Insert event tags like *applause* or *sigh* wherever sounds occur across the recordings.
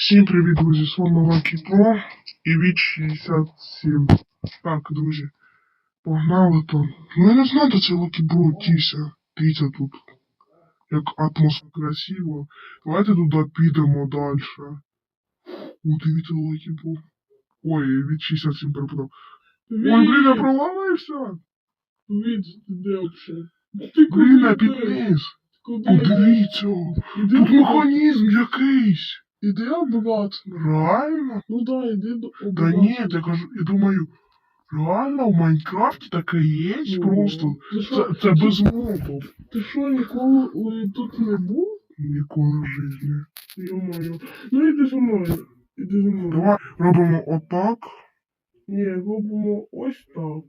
Всім привіт, друзі! З вами Лакі Про і від 67. Так, друзі, погнали там. Ну я не знаю, це Лакі Про тіся. Дивіться тут. Як атмосфера красиво. Давайте туди підемо далі. О, дивіться Лакі Про. Ой, від 67 перепутав. Ой, блін, я провалився! Від, вообще? Блін, я! Куди? Подивіться! Тут механізм якийсь! Іди обратно. Реально? Ну да, іди до Да обратно. нет, я кажу, я думаю, реально в Майнкрафті таке є Ну, просто. Ти Це, що, це без мобів. ти що, ніколи е, тут не був? Ніколи в житті. Йо-моє. Ну іди зі мною. Іди зі мною. Давай робимо отак. Ні, робимо ось так.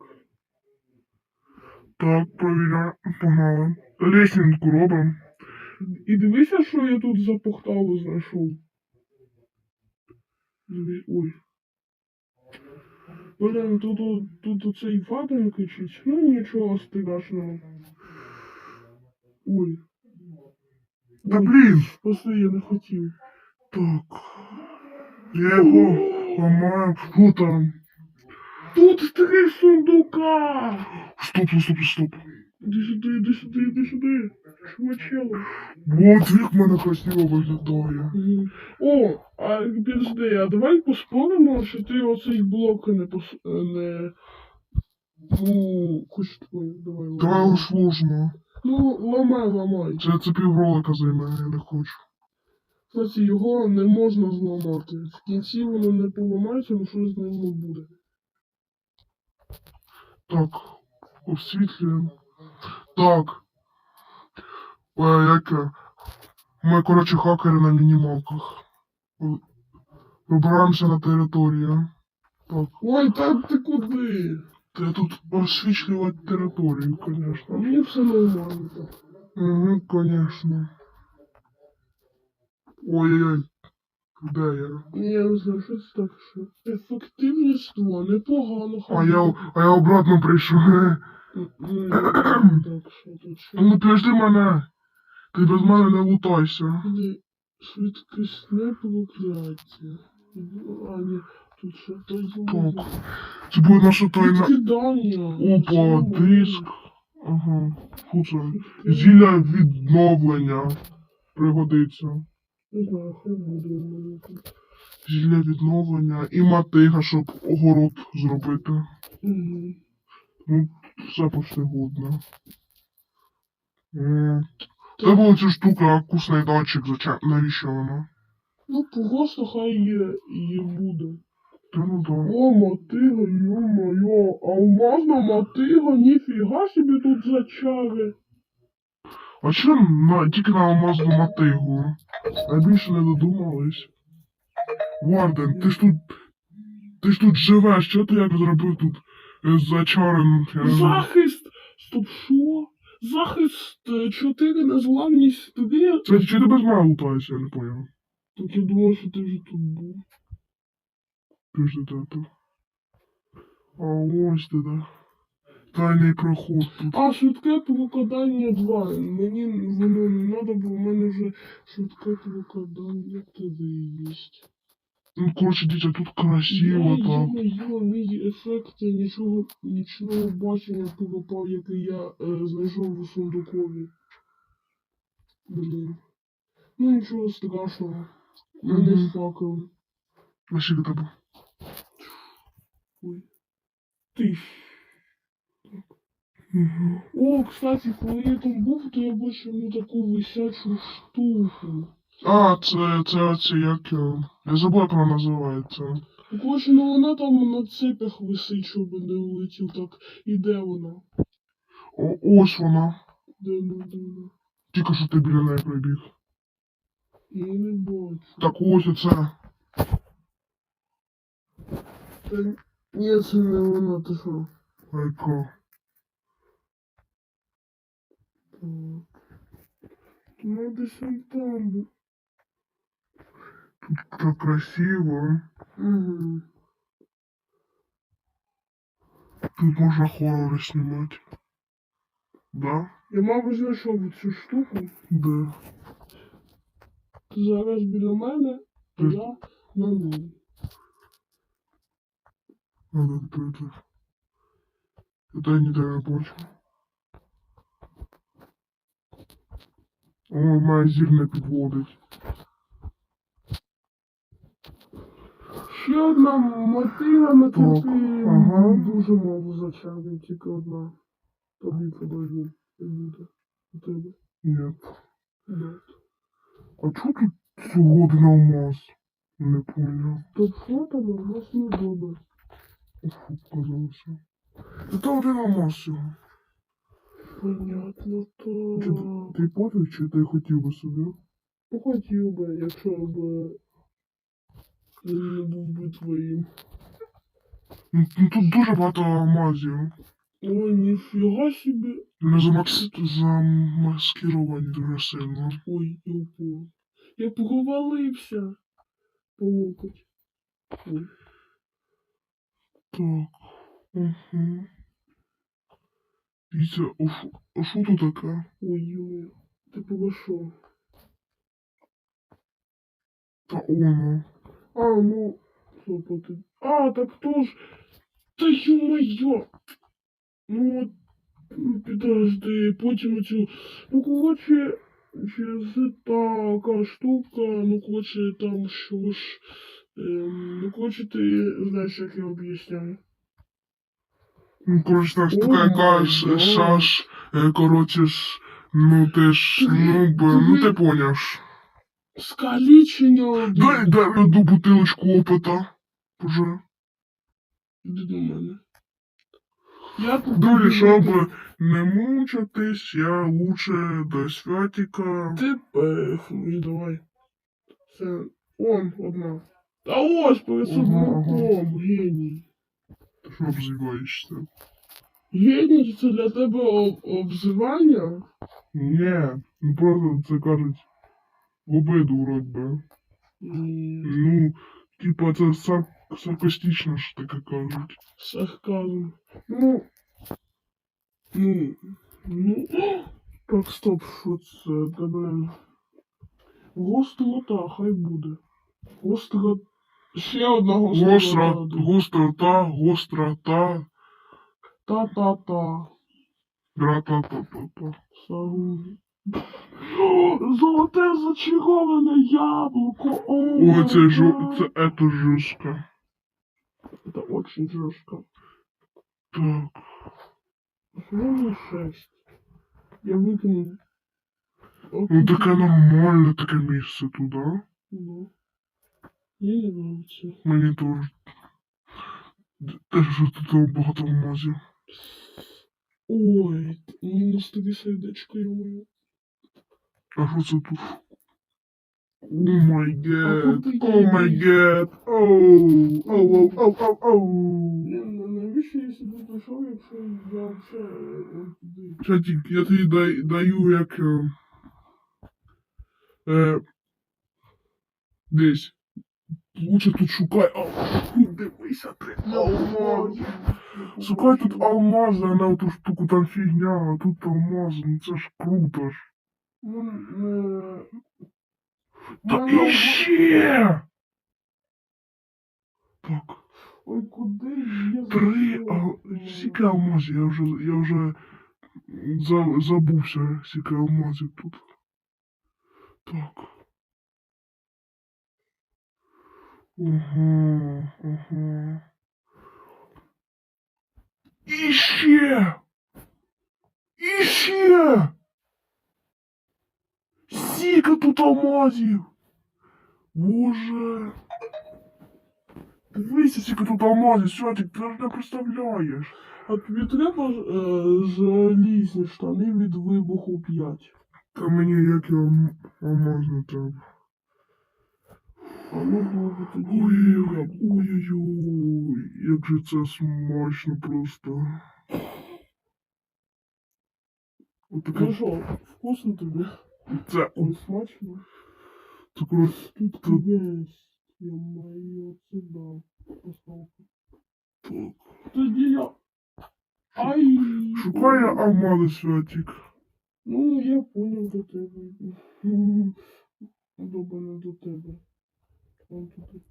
Так, провіряємо. Погнали. Лесінку робимо. І дивися, що я тут за похталу знайшов. Ой. Блін, тут, тут, оцей ватин кричить. Ну нічого страшного. Ой. Ой, блін. Просто я не хотів. Так. Я його ламаю. Там? Тут три сундука! Стоп, стоп, стоп, стоп. Іди сюди, іди сюди, іди сюди. Чувачело. Вот як в мене красиво виглядає. Мгм. О, а підожди, а давай поспоримо, що ти оцей блок не пос... е, не... Ну, хоч твою, давай ламай. Давай його сложно. Ну, ламай, ламай. Це, це півролика займе, я не хочу. Кстати, його не можна зламати. В кінці воно не поламається, але щось з ним буде. Так, освітлюємо. Так. Е, яке? Ми, коротше, хакери на мінімалках. Е, Вибираємося на територію. Так. Ой, та ти куди? Та тут освітлювати територію, звісно. мені все нормально. Угу, звісно. Ой-ой-ой. Де я? Я не знаю, що це так, що. Ефективніство непогано. А я, а я обратно прийшов. Так, що тут ще? Ну підожди мене. Ти без мене не лутайся. Іди, швидкісне прокляття. А, ні, тут ще той Так. Це буде наша тайна. Відкидання. Опа, Чому? диск. Ага. Фу, це. Зілля відновлення. Пригодиться. Не знаю, хай буде у мене тут. Зілля відновлення і мотига, щоб огород зробити. Угу. Ну, все почти годно. М. Це була ця штука, вкусний датчик, зачем? Навіщо вона? Ну, просто хай є, є буде. Та ну да. О, мотига, ё-моё, алмазна мотига, ніфіга собі тут зачари. А що на, тільки на алмазну мотигу? А більше не додумались. Варден, ти ж тут. Ти ж тут живеш, що ти як зробив тут зачарен? не. Захист! Стоп, що? Захист 4 незламність 3? Це чи ти без мене лутаєшся, я не поняв. Так я думав, що ти вже тут був. Ти ж де то. А ось ти де. Тайний проход тут. А, швидке прокладання 2. Мені воно не треба, бо в мене вже швидке прокладання 3 є. Ну, коротше, дітя, тут красиво. Йо, мій ефект нічого, нічного бачення пропав, який я е, знайшов у сундукові. Блін. Ну нічого страшного. Мене Мгм. сфакали. А ще до тебе. Ой. Ти. Угу. О, кстати, коли я там був, то я бачив ну, таку висячу штуку. А, це, це, це як його. Я забув, як вона називається. Коротше, ну вона там на цепях висить, щоб не улетів так. І де вона? О, ось вона. Де ну, де вона? Тільки що ти біля неї прибіг. Я не бачу. Так ось оце. Та... Ні, це не вона, ти що? Так. Ну, десь он там був. Тут так красиво. Угу. Тут можна хорори знімати. Да? Я, мабуть, знайшов цю штуку. Да. Зараз біля мене А я на нуль. Надо відкрити. Я ніде не бачу. Ой, моя зір не підводить. Ще одна мотива на Так, ага. дуже мало зачарів, тільки одна. Тобі подожди, буде. У тебе. Ні. Да. А чого тут згоден алмаз? Не понял. Топ фото у нас не добре. Фу, показалося. Це один алмаз всього. Понятно, Чи то... ти пофіг, чи ти хотів би собі? Ну, хотів би, якщо б не був би твоїм. Тут дуже багато алмазів. Ой, ніфіга собі. Ми замакс... замаскировані дуже сильно. Ой, я упав. Я провалився. По локоть. Ой. Так. Угу. Дивіться, а що- тут таке? Ой, ой. Ти погашов. Та воно. А, ну, что ты... А, так кто ж... Та ё-моё! Ну, от, ну, підожди, потім цю... Ну, коротше, через така штука, ну, коротше, там що ж... Ем, ну, коротше, ти знаєш, як я об'ясняю. Ну, коротше, так, О така яка май ж, гад. шаш, е, коротше ж, ну ти ж, ну, б, ну ти поняв. ж. Скалічення Дай, дай мені одну бутилочку опита. Боже. Іди до мене. Я тут... Далі, щоб не мучитись, я лучше до святика. Ти пехнуй, давай. Це он одна. Та ось перед Ага, собаком, геній. Ти що обзиваєшся? Геній це для тебе об- обзивання? Ні, ну просто це кажуть в обиду вроді би. Ні. Ну, типа це сар... саркастично ж таке кажуть. Сарказм. Ну. Ну. Ну. *gasps* Так, стоп, що це? Тебе. Гострота, хай буде. Гостро. Ще одна гострота. Гостра, гострота, гострота, Та-та-та. гра-та-та-та-та. Сагун. Золоте зачароване яблуко. О, Ой, май це жо... гад. це это жорстко. Это очень жестко. Так. Ну, шесть. Я выкину. Ну таке нормальне таке місце туди. Ну. Мне не нравится. Мені теж. Теж що тут багато алмазів. Ой, минус тобі сердечко, ё-моё. А що це тут? О май гад, куди о я май йду? гад, оу, оу, оу, оу, оу, оу. Блин, ну навіщо я сюди прийшов, якщо я вообще е, туди? Чатик, я тобі дай, даю як... Е, е, десь. Лучше тут шукай. Ау, дивися, три алмази. Шукай тут алмази, а не оту штуку там фігня, а тут алмази, ну це ж круто ж. Та Ну, іще! Так, Ой, куди я три, а скільки алмазів, я вже, я вже за, забувся, скільки алмазів тут. Так. Ага, ага. Іще! Іще! Скільки тут алмазів! Боже! Дивися, скільки тут алмазів, Святик, ти ж не представляєш. А тобі треба е, залізні штани від вибуху 5? Та мені як я м- алмаз не треба. А ну добре, тоді Ой-ой-ой, ой-ой-ой, як же це смачно просто. Отаке, Ну що, вкусно тобі? Ой, смачно. таке, Тут Тут- є. Я маю це дав. Так. Тоді я. Ай! Шукає алмази, Святик. Ну, я поняв до тебе. Добре, до тебе. Он тут.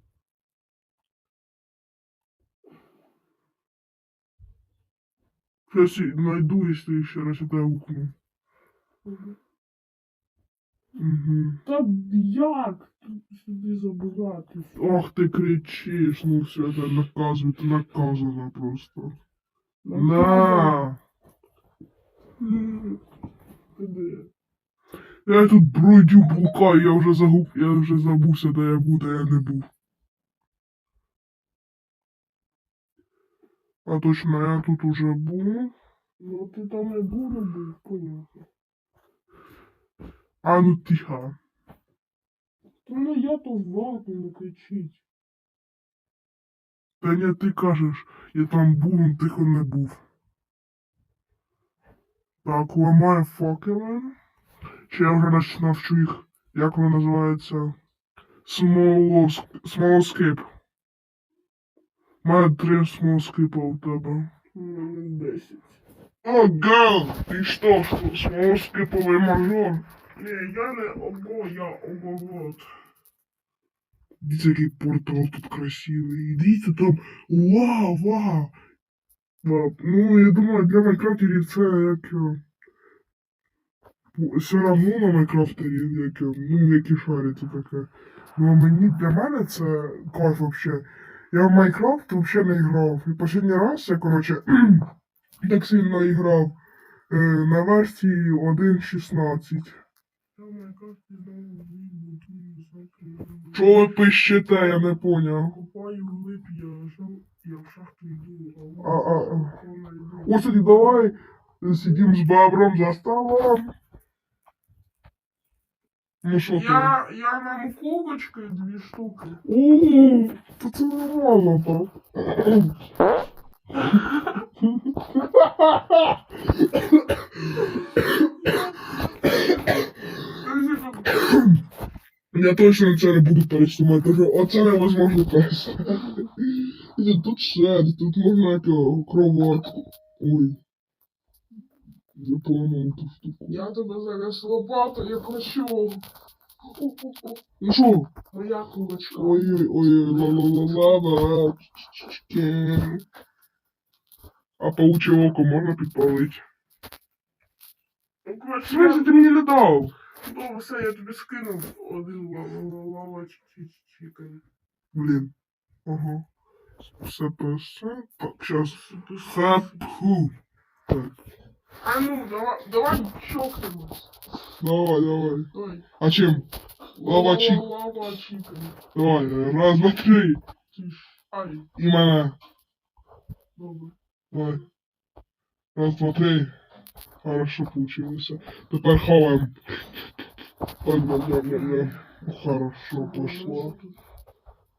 Сейчас найду, если еще раз это укну. Мгм. Угу. Та як тут сюди забирати? Ох, ти кричиш, ну все, це наказує, ти наказана просто. На! Я тут бродю блукаю, я вже загуб, я вже забувся, де я був, де я не був. А точно, я тут уже був. Ну ти там не буду був, понятно. А ну тихо. Та не я то вату не кричить. Та ні, ти кажеш, я там був, тихо не був. Так, ламаю факели. Чи я вже нач- навчу їх, як воно називається? Смолоск... Смолоскип. Маю три смолоскипа у тебе. У мене 10. О, гал! Ти що, смолоскиповий мажор? Ні, я не обо, я оборот. Дивіться, який портал тут красивий. Дивіться там. Вау. Ну, я думаю, для майкрафтерів це як. е, Все равно на майкрафтері, як, е, ну, які шариться таке. Ну, а мені для мене це кайф вообще. Я в Майнкрафт вообще не грав. І останній раз я, короче, *clears throat* так сильно грав е, на версії 1.16. Що пищите, я не поняв. Копаю глиб, я, в шахту йду, а А, а, а. Ось тоді давай сидим з бабром за столом. Ну що ти? Я, я нам кубочки дві штуки. О, то це нормально так. Я точно це не буду що оце невозможно переснімати. Тут шерсть, тут можна якого кроватку. Ой. Я поламав ту штуку. Я тебе зараз лопату, я хочу. Ну що? Моя кубочка. Ой, ой, ла ла ла ла ла А пауче око можна підпалити? Ну, В коротше, ти мені не дав? Ну, все, я тобі скинув один лава чікай. Блін. Ага. Все все. Так, щас. Хапху. Так. А ну, давай, давай чокнемось. Давай, давай. Давай. А чим? Лава чик. Лава чікай. Давай, раз, два, три. Ти ж. Ай, І мене. добре. Давай. Раз, два, три. Хорошо получилось. Тепер хаваємо. Ой-ой-ой-ой. Хорошо пошло.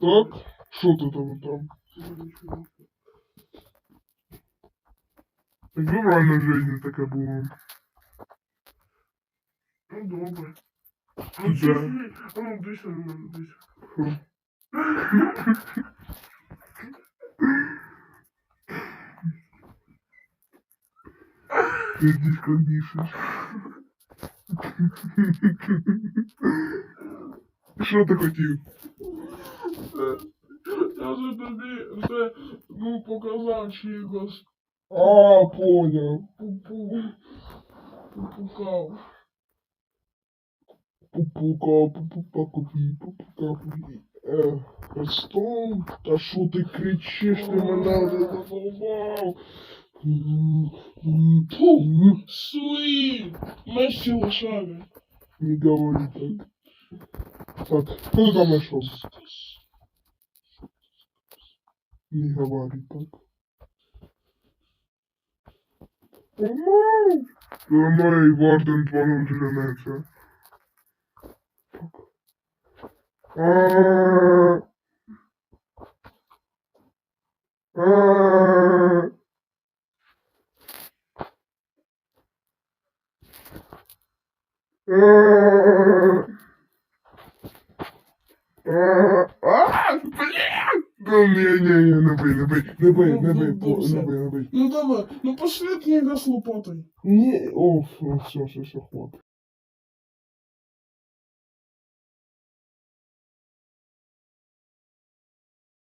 Так? Що ти там там? Так в реальній житті таке було. Ну, добре. Да. Ну, чекай. А ну, дивися на мене, дивися. Фу. Пиздишь, как дишишь. Що ти хотів? Я же тобі вже, ну, показав чогось. А, понял. Пупу. Пупукав. Пупука, пупука, купі, пупука, купі. Е, Стом, та що ти кричиш, ти мене вже задовбав. Суи! Меші лошари. Не говори так. Так, хто ти там знайшов? Не говори так. Помав! Ламай Варден 2.0 женеться. Ааа. Ааа. Ааа. А, блін! Ну, ні, ні, ні, не бий, не бий, не бий, не бий, по- не бий, не бий. Ну давай, ну пошли к ней с лопатой. Ні, о, все, все, все, хватить.